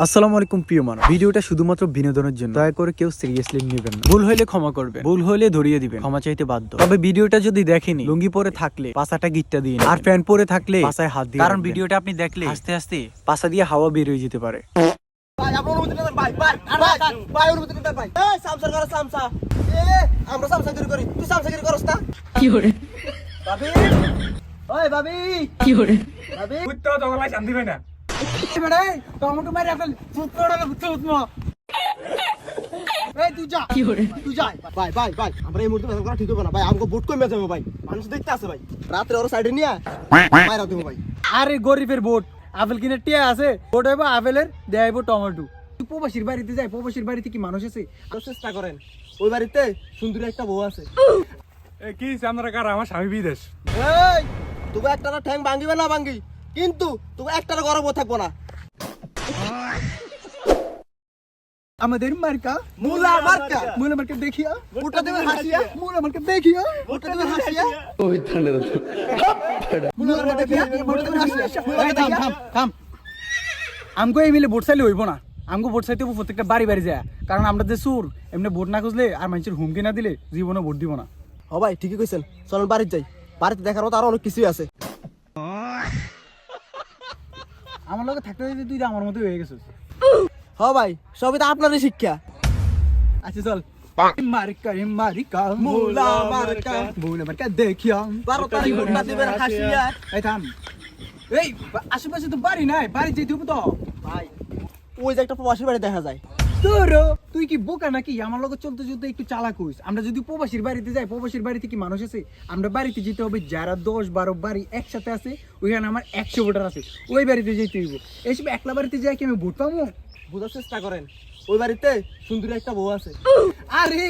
আসসালামু আলাইকুম প্রিয় মানুষ। ভিডিওটা শুধুমাত্র বিনোদনের জন্য। দয়া করে কেউ সিরিয়াসলি নেবেন না। ভুল হইলে ক্ষমা করবে ভুল হইলে ধরিয়ে দিবেন। ক্ষমা চাইতে বাধ্য। তবে ভিডিওটা যদি দেখেনি লুঙ্গি পরে থাকলে পাছাটা গিট্টা দিয়ে আর প্যান্ট পরে থাকলে পাছায় হাত দিয়ে কারণ ভিডিওটা আপনি দেখলে আস্তে আস্তে পাছা দিয়ে হাওয়া বের হয়ে যেতে পারে। আমরা করি। তুই করস না? কি হরে? ভাবি? ওই ভাবি। কি হরে? ভাবি? উত্তর তো গলায় শান্তি পাই না। টমেটো মারি আপেল ফুট করে এই তুই যা，তুই যা বুট কমে যাবে ভাই মানুষ দেখতে ভাই রাত্রে ওর সাইডে নিয়ে আরে গরিবের বোট আপেল কিনে টিয়া আছে বোট হইব আপেলের দেয়াইব টমেটো প্রবাসীর বাড়িতে যাই প্রবাসীর বাড়িতে কি মানুষ আছে চেষ্টা করেন ওই বাড়িতে সুন্দরী একটা বউ আছে কি আমরা কার? আমার স্বামী বিদেশ। এই তুমি একটা ঠ্যাং ভাঙ্গিবে না ভাঙ্গি কিন্তু তুমি একটা গরম থাকব না। আমাদের মার্কা? মুলা মার্কা। মুলা মার্কা দেখিয়া? ওটা দেবে হাসিয়া। মুলা মার্কা দেখিয়া? ওটা দেবে হাসিয়া। ওই ঠান্ডা মুলা মার্কা দেখিয়া? ওটা দেবে হাসিয়া এই থাম থাম থাম আমগো এই মিলে ভোট চাইলে হইব না। আমগো ভোট চাইতে হইবো প্রত্যেকটা বাড়ি বাড়ি যায়। কারণ আমরা যে সুর এমনি ভোট না খুঁজলে আর মানুষের হুমকি না দিলে জীবনে ভোট দিব না। ও ভাই ঠিকই কইছেন। চলুন বাড়িতে যাই। বাড়িতে দেখার মতো আরও অনেক কিছুই আছে। আমার লগে থাকতে থাকতে তুই আমার মতো হয়ে গেছিস হ ভাই সবই তো আপনারই শিক্ষা। আচ্ছা চল। মার্কা মার্কা মুলা মার্কা। মুলা মার্কা দেখিয়া বারো তারিখ ভোটটা দিবেন হাসিয়া। এই থাম। এই আশেপাশে তো বাড়ি নাই বাড়ি যেতে হবে তো। ভাই ওই যে একটা প্রবাসী বাড়ি দেখা যায়। তোর তুই কি বোকা নাকি? আমার লগে চলতে চলতে একটু চালাক হইস। আমরা যদি প্রবাসীর বাড়িতে যাই প্রবাসীর বাড়িতে কি মানুষ আছে? আমরা বাড়িতে যেতে হবে যারা দশ বারো বাড়ি একসাথে আছে ওইখানে আমার একশো ভোটার আছে। ওই বাড়িতে যেতে হইব। এইসব একলা বাড়িতে যাই কি আমি ভোট পাবো? বোঝার চেষ্টা করেন। ওই বাড়িতে সুন্দরী একটা বউ আছে। আরে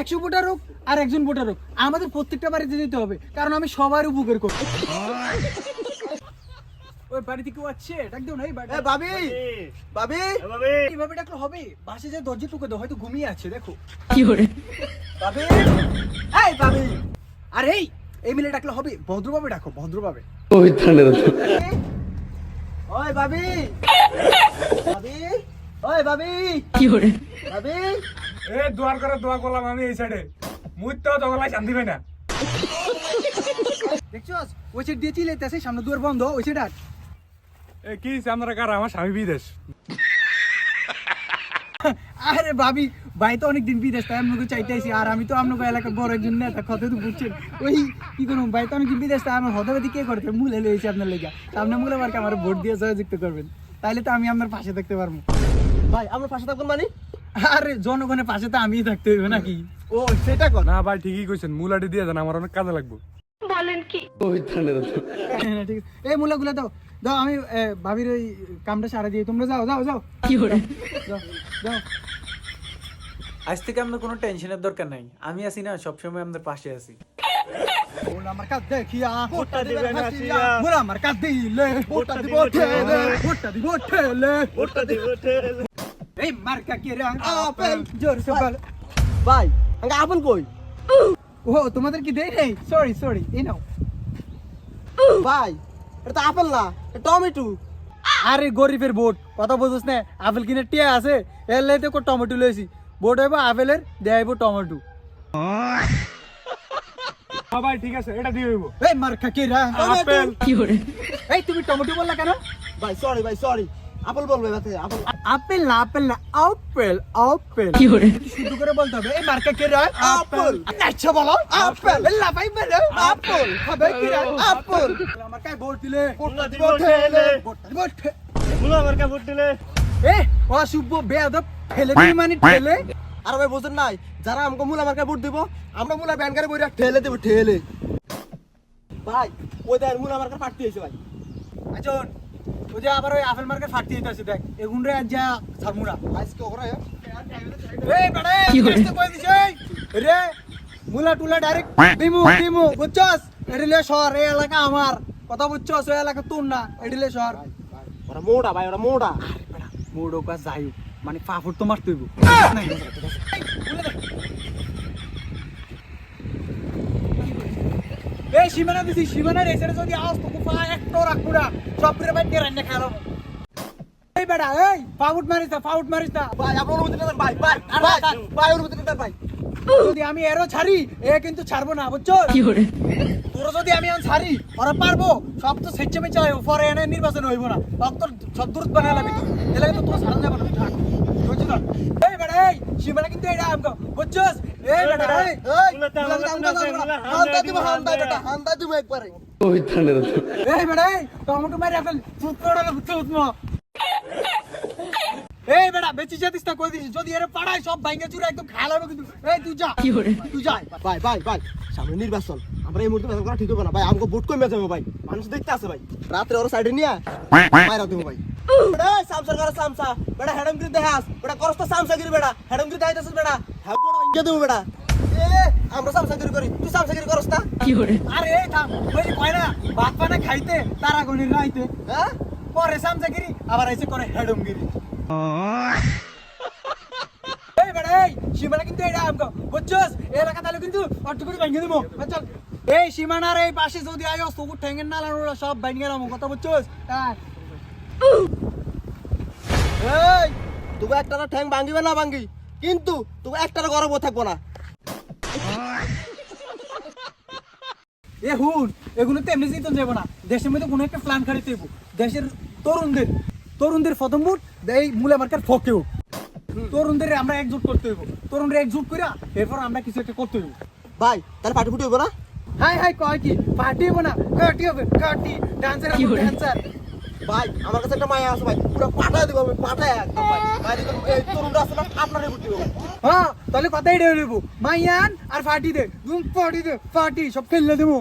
একশো ভোটার হোক আর একজন ভোটার হোক আমাদের প্রত্যেকটা বাড়িতে যেতে হবে কারণ আমি সবার উপকার করব। ওর ডাক দেও বাড়ি বাবি বাবি এইভাবে ডাকলে? হবে বাসে যে দরজা টুকে দাও হয়তো ঘুমিয়ে আছে দেখো। কি করে? বাবি এই বাবি আরে এই এই মিলে ডাকলে হবে ডাকো ওই ঠান্ডা ওই বাবি বাবি ওই বাবি কি বাবি এ দোয়ার করে দোয়া করলাম আমি এই সাইডে মুই তো শান্তি না। ওই সাইড দিয়েছিলে সামনে দুয়ার বন্ধ ওই সাইড আর। কি আমরা কার? আমার স্বামী বিদেশ। আরে ভাবি ভাই তো অনেকদিন বিদেশ তাই আপনাকে চাইতেছি। আর আমি তো আপনাকে এলাকার বড় একজন নেতা কথা তো বুঝছেন। ওই কি করুন ভাই তো অনেকদিন বিদেশ তাই আমার হতবাদি কে করতে মূল হয়েছে আপনার লেগে। সামনে মূলে মার্কে আমার ভোট দিয়ে সহযোগিতা করবেন। তাইলে তো আমি আপনার পাশে থাকতে পারব। ভাই আমরা পাশে থাকবেন মানে? আরে জনগণের পাশে তো আমিই থাকতে হইবে নাকি? ও সেটা কর। না ভাই ঠিকই কইছেন। মুলাটি দিয়ে দেন আমার অনেক কাজে লাগবে। হ্যাঁ, ঠিক আছে। এই মুলাগুলো দাও। দাও আমি ভাবির ওই কামটা সারা দিয়ে তোমরা যাও যাও যাও। 有人，যাও যাও। আজ থেকে আপনার কোনো টেনশনের দরকার নাই। আমি আছি না সবসময় আপনার পাশে আছি। কি ভাই আপেল কই? ও তোমাদের কি দেই নেই? সরি সরি এই নাও। ভাই এটা তো আপেল না টমেটো। আরে গরিবের বোট কথা বুঝছ না আপেল কিনে টিয়া আছে এর লাইতে কো টমেটো লইছি। বোট হইব আপেলের দেয়াইব টমেটো। হ্যাঁ ভাই ঠিক আছে এটা দিয়ে হইব। এই মার্কা কি রং। আপেল। 有人，এই তুমি টমেটো বললা কেন? ভাই সরি ভাই সরি আপেল বলবে আপেল। আপেল না আপেল না আপেল আপেল। 有人，শুদ্ধ করে বলতে হবে এই মার্কা কে রয়? আপেল। আচ্ছা বলো আপেল। লা ভাই বলো আপেল। হবে কি রয়? আপেল। আমার কাছে ভোট দিলে। ভোটটা দিব ঠেলে। ভোটটা দিব ঠে- মুলা মার্কা ভোট দিলে। এ অশুভ বেয়াদব ঠেলে দিবি মানে ঠেলে? আর ভাই বুঝেন নাই যারা আমাকে মুলা মার্কা ভোট দিব আমরা মুলা ব্যান করে বইরা ঠেলে দেব ঠেলে। ভাই ওই দেখ মুলা মার্কা ফাটতে হয়েছে ভাই। আচ্ছা ওই যে আবার ওই আপেল মার্কেট ফাটতে দিতেছে দেখ। এগুন রে যা আজকে ওরা এই বেড়ে কি করে? কই দিছে রে মুলা টুলা ডাইরেক্ট দিমু দিমু বুঝছস? এডিলে শহর এই এলাকা আমার। কথা বুঝছস? ওই এলাকা তোর না এডিলে শহর। ওরা মোটা ভাই ওরা মোটা মোড়ো কা যাই মানে পাফুট তো মারতে হইব এই সীমানা দিছি সীমানা রেসের যদি আওয়াজ তো কুফা একটো রাখব না সব করে বাইরে রান্না খারাপ এই বেটা এই ফাউট মারিস না ফাউট মারিস না। ভাই আপনার অনুমতি নেন ভাই ভাই ভাই ভাই অনুমতি নেন ভাই যদি আমি এরও ছাড়ি এ কিন্তু ছাড়বো না বুঝছ? তোরা যদি আমি এখন ছাড়ি ওরা পারব। সব তো সেচ্ছে মেচে হইব পরে এনে নির্বাচন হইব না। অত সদ্দূর বানায় লাগবে তুই। এলে তো তোরা ছাড়া যাবে না বুঝছ না? এই বেটা এই সীমানা কিন্তু এটা আমগো বুঝছস? এই বেটা এই বেঁচে যেতিস না কই দিছিস যদি এর পাড়ায় সব ভাঙ্গে চুরে একদম কিন্তু তুই যা। তুই যা ভাই ভাই ভাই সামনে নির্বাচন। আমরা এই মুহূর্তে করা ঠিক হবে না ভাই আমাকে ভোট কমে যাবে ভাই। মানুষ দেখতে আছে ভাই। রাত্রে ওর সাইডে নিয়ে দেবো ভাই। বেটা সামসা করে সামসা। বেটা হেডম গিরি দেখাস। বেটা করস তো সামসা গিরি বেটা। হেডম গিরি দেখাইতেছিস বেটা। হ্যাঁ দেবো বেটা। আমরা সামসা গিরি করি। তুই সামসা গিরি করস না? আরে এই থাম। যে কয় না? ভাত পানা খাইতে তারা গনির রাইতে। হ্যাঁ? পরে সামসাগিরি আবার এসে করে হেডমগিরি। এই বেটা এই সীমানা কিন্তু এটা আমগো। বুঝছস? এই এলাকা তাহলে কিন্তু অট্ট করে ভেঙে দেবো চল। এই সীমানার এই পাশে যদি আয়ো সবুর ঠেঙ্গের না লানো সব ভেঙে গেলাম কথা বুঝছস? হ্যাঁ। এই তুমি একটা ঠ্যাং ভাঙ্গিবে না ভাঙ্গি কিন্তু তুমি একটা গরম থাকব না। এ হুন এগুলো তো এমনি জিতন যাব না। দেশের মধ্যে কোনো একটা প্ল্যান খাড়িতে হইব দেশের তরুণদের তরুণদের প্রথম ভোট এই মূলে মার্কার ফকেও। তরুণদের আমরা একজুট করতে হইব। তরুণরা একজোট করে এরপর আমরা কিছু একটা করতে হইব। ভাই তাহলে পাটি ফুটি হইব না? হাই হাই কয় কি? পার্টি হবে না। কাটি হবে কাটি। Dancer dancer. ভাই আমার কাছে একটা মায়া আছে ভাই। পুরো পাঠায় দিব আমি পাঠায় একদম ভাই। ভাই এই তরুণটা আছে না আপনারই বুদ্ধি হ্যাঁ তাহলে কথাই ডেবে নেব। মাইয়ান আর ফাটি দে ফাটি দে ফাটি সব খেললে দেবো।